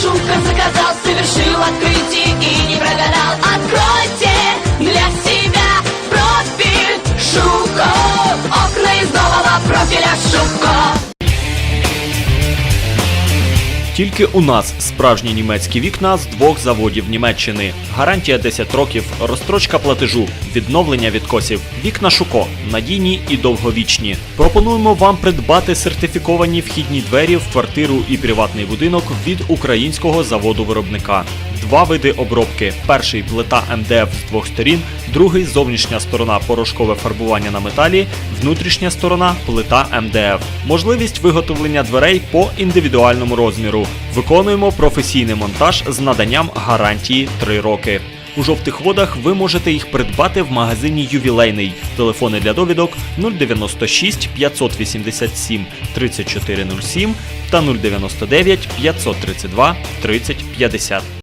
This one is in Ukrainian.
Шумка заказал, совершил открытие и не прогадал. Откройте для себя профиль Шуко. Окна из нового профиля Шуко. Тільки у нас справжні німецькі вікна з двох заводів Німеччини. Гарантія 10 років, розстрочка платежу, відновлення відкосів. Вікна Шуко надійні і довговічні. Пропонуємо вам придбати сертифіковані вхідні двері в квартиру і приватний будинок від українського заводу виробника. Два види обробки: перший плита МДФ з двох сторін, другий зовнішня сторона порошкове фарбування на металі, внутрішня сторона плита МДФ. Можливість виготовлення дверей по індивідуальному розміру. Виконуємо професійний монтаж з наданням гарантії 3 роки. У жовтих водах ви можете їх придбати в магазині Ювілейний. Телефони для довідок 096 587 3407 та 099 532 3050.